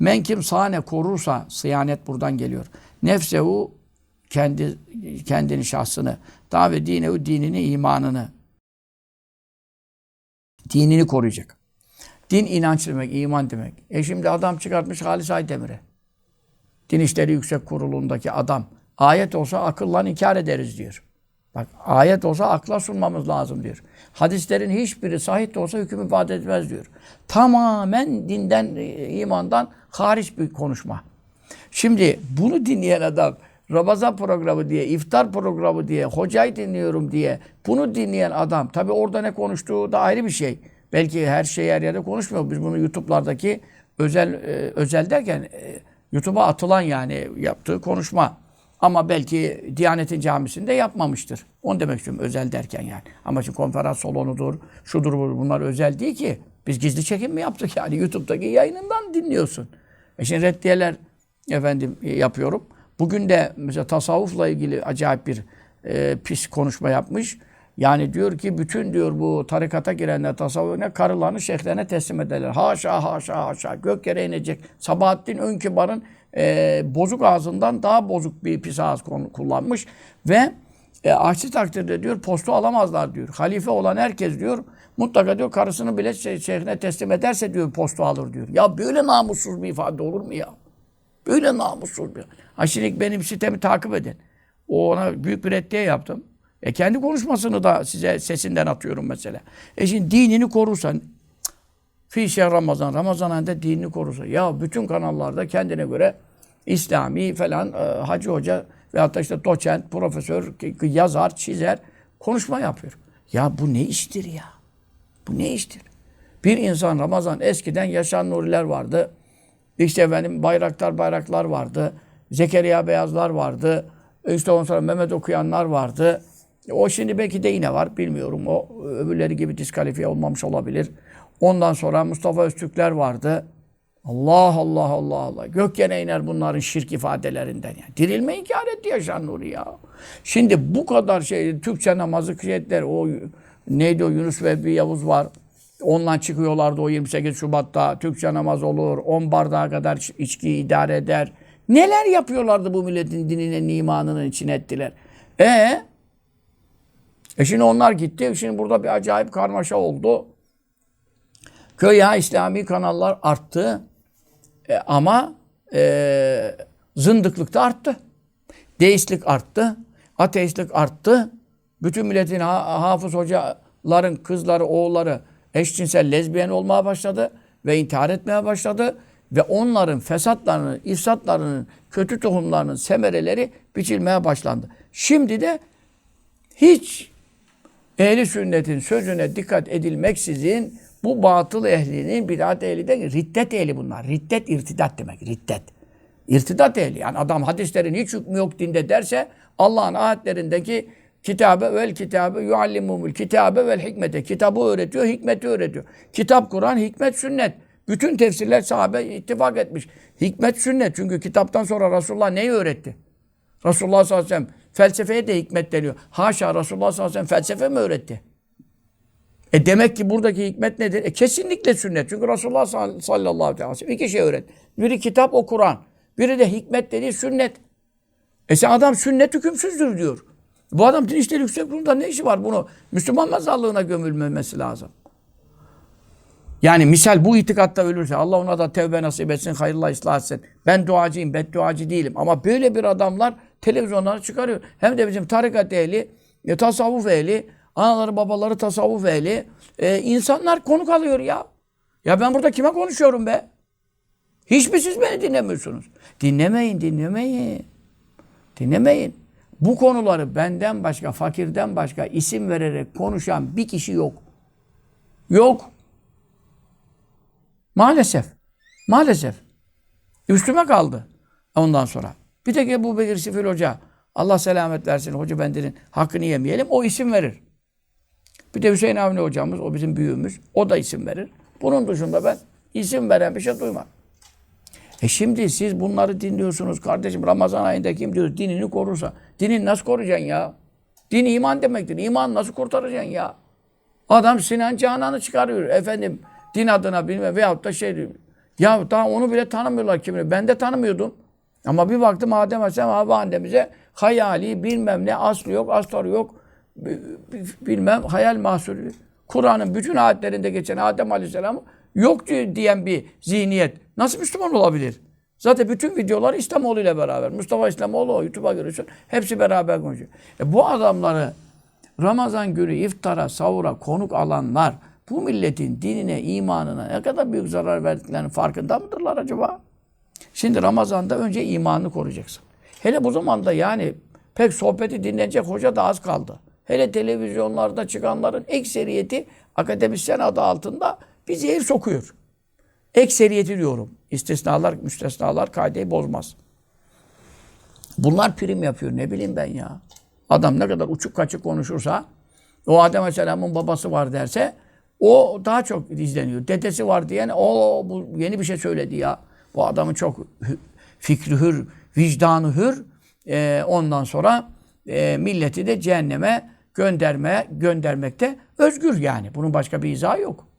Men kim sahne korursa, sıyanet buradan geliyor. Nefsehu kendi kendini şahsını, davet dinehu dinini, imanını. Dinini koruyacak. Din inanç demek, iman demek. E şimdi adam çıkartmış Halis Aydemir'e. Din İşleri Yüksek Kurulu'ndaki adam. Ayet olsa akılla inkar ederiz diyor. Bak ayet olsa akla sunmamız lazım diyor. Hadislerin hiçbiri sahih de olsa hüküm ifade etmez diyor. Tamamen dinden, e, imandan hariç bir konuşma. Şimdi bunu dinleyen adam Ramazan programı diye, iftar programı diye, hocayı dinliyorum diye bunu dinleyen adam tabi orada ne konuştuğu da ayrı bir şey. Belki her şey her yerde konuşmuyor. Biz bunu YouTube'lardaki özel e, özel derken e, YouTube'a atılan yani yaptığı konuşma. Ama belki Diyanet'in camisinde yapmamıştır. Onu demek istiyorum özel derken yani. Ama şimdi konferans salonudur, şudur budur bunlar özel değil ki. Biz gizli çekim mi yaptık yani YouTube'daki yayınından dinliyorsun. E şimdi reddiyeler efendim e, yapıyorum. Bugün de mesela tasavvufla ilgili acayip bir e, pis konuşma yapmış. Yani diyor ki bütün diyor bu tarikata girenler tasavvufuna karılarını şeyhlerine teslim ederler. Haşa haşa haşa gök yere inecek. Sabahattin Önkibar'ın e, bozuk ağzından daha bozuk bir pis ağız kullanmış. Ve e, aksi takdirde diyor postu alamazlar diyor. Halife olan herkes diyor mutlaka diyor karısını bile şey, şeyhine teslim ederse diyor postu alır diyor. Ya böyle namussuz bir ifade olur mu ya? Böyle namussuz bir. Ha şimdi benim sitemi takip edin. O ona büyük bir reddiye yaptım. E kendi konuşmasını da size sesinden atıyorum mesela. E şimdi dinini korursan fi şehr Ramazan, Ramazan ayında dinini korursa. Ya bütün kanallarda kendine göre İslami falan e, hacı hoca veyahut da işte doçent, profesör, yazar, çizer konuşma yapıyor. Ya bu ne iştir ya? Bu ne iştir? Bir insan Ramazan eskiden Yaşar Nuriler vardı. İşte efendim Bayraktar Bayraklar vardı. Zekeriya Beyazlar vardı. İşte ondan sonra Mehmet okuyanlar vardı. O şimdi belki de yine var. Bilmiyorum. O öbürleri gibi diskalifiye olmamış olabilir. Ondan sonra Mustafa Öztürkler vardı. Allah Allah Allah Allah. Gökyene iner bunların şirk ifadelerinden. Yani. Dirilme inkar etti Yaşar Nuri ya. Şimdi bu kadar şey, Türkçe namazı kıyetler, o neydi o Yunus ve bir Yavuz var. Ondan çıkıyorlardı o 28 Şubat'ta. Türkçe namaz olur. 10 bardağa kadar içki idare eder. Neler yapıyorlardı bu milletin dininin, imanının içine ettiler. E e şimdi onlar gitti. Şimdi burada bir acayip karmaşa oldu. Köy ya İslami kanallar arttı. E, ama e, zındıklık da arttı. Deistlik arttı. Ateistlik arttı. Bütün milletin ha, hafız hocaların kızları, oğulları eşcinsel lezbiyen olmaya başladı ve intihar etmeye başladı ve onların fesatlarının, ifsatlarının, kötü tohumlarının semereleri biçilmeye başlandı. Şimdi de hiç ehli sünnetin sözüne dikkat edilmeksizin bu batıl ehlinin bidat ehli de riddet ehli bunlar. Riddet irtidat demek. Riddet. İrtidat ehli. Yani adam hadislerin hiç hükmü yok dinde derse Allah'ın ayetlerindeki kitabe vel kitabe yuallimumul kitabe vel hikmete. Kitabı öğretiyor, hikmeti öğretiyor. Kitap, Kur'an, hikmet, sünnet. Bütün tefsirler sahabe ittifak etmiş. Hikmet, sünnet. Çünkü kitaptan sonra Resulullah neyi öğretti? Resulullah sallallahu aleyhi ve sellem felsefeye de hikmet deniyor. Haşa Resulullah sallallahu aleyhi ve sellem felsefe mi öğretti? E demek ki buradaki hikmet nedir? E kesinlikle sünnet. Çünkü Resulullah sallallahu aleyhi ve sellem iki şey öğret. Biri kitap o Kur'an. Biri de hikmet dediği sünnet. E sen adam sünnet hükümsüzdür diyor. Bu adam din işleri yüksek kurulunda ne işi var bunu? Müslüman mezarlığına gömülmemesi lazım. Yani misal bu itikatta ölürse Allah ona da tevbe nasip etsin, hayırla ıslah etsin. Ben duacıyım, bedduacı değilim. Ama böyle bir adamlar televizyonlara çıkarıyor. Hem de bizim tarikat ehli, e, tasavvuf ehli, anaları babaları tasavvuf ehli. E, insanlar konuk alıyor ya. Ya ben burada kime konuşuyorum be? Hiç mi siz beni dinlemiyorsunuz? Dinlemeyin, dinlemeyin. Dinlemeyin. Bu konuları benden başka, fakirden başka isim vererek konuşan bir kişi yok. Yok. Maalesef. Maalesef. Üstüme kaldı ondan sonra. Bir tek Ebu Bekir Sifil Hoca, Allah selamet versin, Hoca Bender'in hakkını yemeyelim, o isim verir. Bir de Hüseyin Avni hocamız, o bizim büyüğümüz, o da isim verir. Bunun dışında ben isim veren bir şey duymam. E şimdi siz bunları dinliyorsunuz kardeşim. Ramazan ayında kim diyor dinini korursa. Dinin nasıl koruyacaksın ya? Din iman demektir. İman nasıl kurtaracaksın ya? Adam Sinan Canan'ı çıkarıyor. Efendim din adına bilmem veyahut da şey diyor. Ya daha onu bile tanımıyorlar kimini. Ben de tanımıyordum. Ama bir baktım Adem Aleyhisselam Havva annemize hayali bilmem ne aslı yok, astarı yok. Bilmem hayal mahsulü. Kur'an'ın bütün ayetlerinde geçen Adem Aleyhisselam yok di- diyen bir zihniyet. Nasıl Müslüman olabilir? Zaten bütün videolar İslamoğlu ile beraber. Mustafa İslamoğlu o YouTube'a görüyorsun. Hepsi beraber konuşuyor. E bu adamları Ramazan günü iftara, savura konuk alanlar bu milletin dinine, imanına ne kadar büyük zarar verdiklerinin farkında mıdırlar acaba? Şimdi Ramazan'da önce imanını koruyacaksın. Hele bu zamanda yani pek sohbeti dinlenecek hoca da az kaldı. Hele televizyonlarda çıkanların ekseriyeti akademisyen adı altında bir zehir sokuyor. Ekseriyeti diyorum. İstisnalar, müstesnalar kaideyi bozmaz. Bunlar prim yapıyor. Ne bileyim ben ya. Adam ne kadar uçuk kaçık konuşursa, o Adem Aleyhisselam'ın babası var derse, o daha çok izleniyor. Dedesi var diyen, o bu yeni bir şey söyledi ya. Bu adamın çok fikri hür, vicdanı hür. Ee, ondan sonra e, milleti de cehenneme gönderme, göndermekte özgür yani. Bunun başka bir izahı yok.